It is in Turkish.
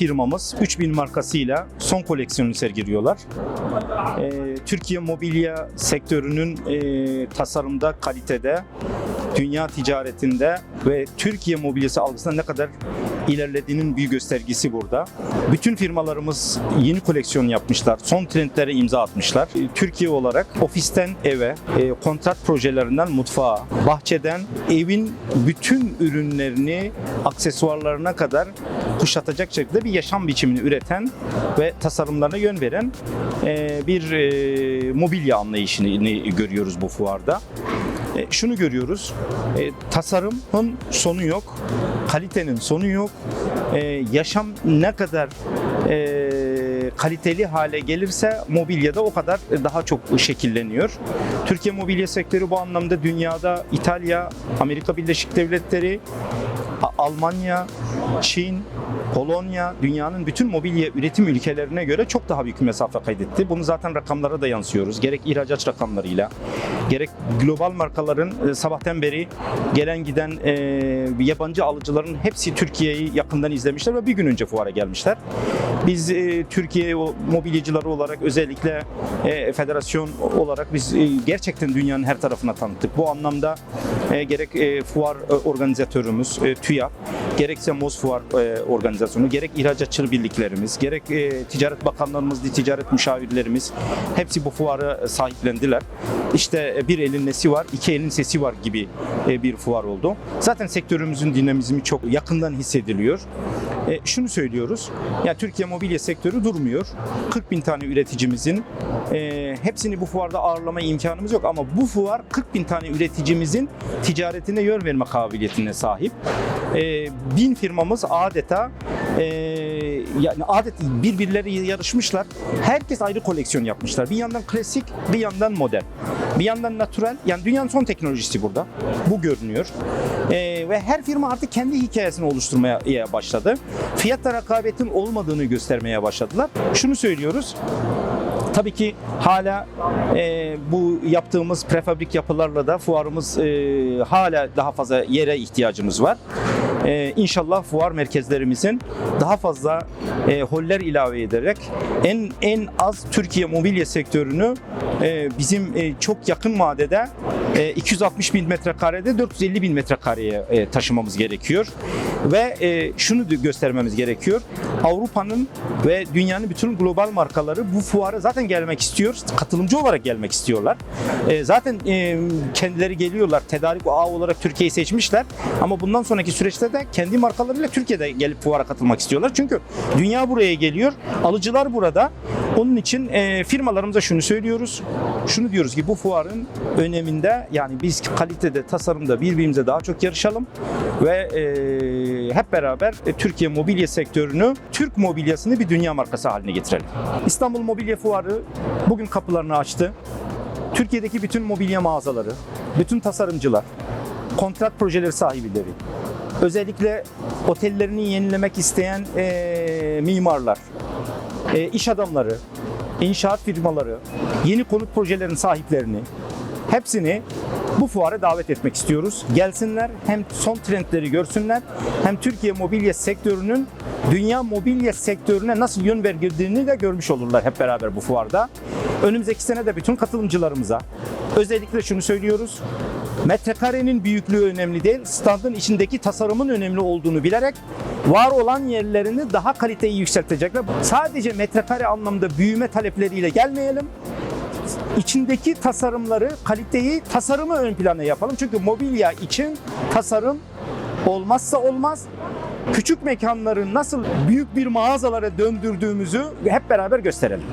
firmamız 3000 markasıyla son koleksiyonunu sergiliyorlar. Ee, Türkiye mobilya sektörünün e, tasarımda, kalitede, dünya ticaretinde ve Türkiye mobilyası algısında ne kadar ilerlediğinin bir göstergesi burada. Bütün firmalarımız yeni koleksiyon yapmışlar. Son trendlere imza atmışlar. Ee, Türkiye olarak ofisten eve, e, kontrat projelerinden mutfağa, bahçeden evin bütün ürünlerini aksesuarlarına kadar kuşatacak şekilde bir yaşam biçimini üreten ve tasarımlarına yön veren e, bir e, mobilya anlayışını görüyoruz bu fuarda. E, şunu görüyoruz, e, tasarımın sonu yok, kalitenin sonu yok. E, yaşam ne kadar e, kaliteli hale gelirse mobilyada o kadar daha çok şekilleniyor. Türkiye mobilya sektörü bu anlamda dünyada İtalya, Amerika Birleşik Devletleri, Almanya, Çin, Polonya dünyanın bütün mobilya üretim ülkelerine göre çok daha büyük bir mesafe kaydetti. Bunu zaten rakamlara da yansıyoruz. Gerek ihracat rakamlarıyla, gerek global markaların e, sabahtan beri gelen giden e, yabancı alıcıların hepsi Türkiye'yi yakından izlemişler ve bir gün önce fuara gelmişler. Biz e, Türkiye mobilyacıları olarak özellikle e, federasyon olarak biz gerçekten dünyanın her tarafına tanıttık. Bu anlamda gerek fuar organizatörümüz TÜYAP, gerekse MOZ Fuar e, organizasyonu, gerek ihracatçı birliklerimiz, gerek e, Ticaret Bakanlarımız, ticaret müşavirlerimiz hepsi bu fuarı sahiplendiler. İşte e, bir elin nesi var, iki elin sesi var gibi e, bir fuar oldu. Zaten sektörümüzün dinamizmi çok yakından hissediliyor. E, şunu söylüyoruz, ya Türkiye mobilya sektörü durmuyor. 40 bin tane üreticimizin e, hepsini bu fuarda ağırlama imkanımız yok ama bu fuar 40 bin tane üreticimizin ticaretine yön verme kabiliyetine sahip. E, bin firmamız adeta e, yani adet birbirleri yarışmışlar. Herkes ayrı koleksiyon yapmışlar. Bir yandan klasik, bir yandan modern. Bir yandan natural. Yani dünyanın son teknolojisi burada. Bu görünüyor. E, ve her firma artık kendi hikayesini oluşturmaya başladı. Fiyatta rakabetin olmadığını göstermeye başladılar. Şunu söylüyoruz. Tabii ki hala e, bu yaptığımız prefabrik yapılarla da fuarımız e, hala daha fazla yere ihtiyacımız var. E, inşallah fuar merkezlerimizin daha fazla e, holler ilave ederek en en az Türkiye mobilya sektörünü e, bizim e, çok yakın vadede e, 260 bin metrekarede 450 bin metrekareye e, taşımamız gerekiyor. Ve e, şunu göstermemiz gerekiyor. Avrupa'nın ve dünyanın bütün global markaları bu fuara zaten gelmek istiyor. Katılımcı olarak gelmek istiyorlar. E, zaten e, kendileri geliyorlar. Tedarik ağı olarak Türkiye'yi seçmişler. Ama bundan sonraki süreçte de kendi markalarıyla Türkiye'de gelip fuara katılmak istiyorlar. Çünkü dünya buraya geliyor. Alıcılar burada. Onun için e, firmalarımıza şunu söylüyoruz. Şunu diyoruz ki bu fuarın öneminde yani biz kalitede, tasarımda birbirimize daha çok yarışalım ve e, hep beraber e, Türkiye mobilya sektörünü, Türk mobilyasını bir dünya markası haline getirelim. İstanbul Mobilya Fuarı bugün kapılarını açtı. Türkiye'deki bütün mobilya mağazaları, bütün tasarımcılar, kontrat projeleri sahibileri, özellikle otellerini yenilemek isteyen e, mimarlar, e, iş adamları, inşaat firmaları, yeni konut projelerinin sahiplerini hepsini bu fuara davet etmek istiyoruz. Gelsinler hem son trendleri görsünler hem Türkiye mobilya sektörünün dünya mobilya sektörüne nasıl yön verdirdiğini de görmüş olurlar hep beraber bu fuarda. Önümüzdeki sene de bütün katılımcılarımıza özellikle şunu söylüyoruz. Metrekarenin büyüklüğü önemli değil, standın içindeki tasarımın önemli olduğunu bilerek var olan yerlerini daha kaliteyi yükseltecekler. Sadece metrekare anlamda büyüme talepleriyle gelmeyelim. İçindeki tasarımları, kaliteyi, tasarımı ön plana yapalım. Çünkü mobilya için tasarım olmazsa olmaz. Küçük mekanları nasıl büyük bir mağazalara döndürdüğümüzü hep beraber gösterelim.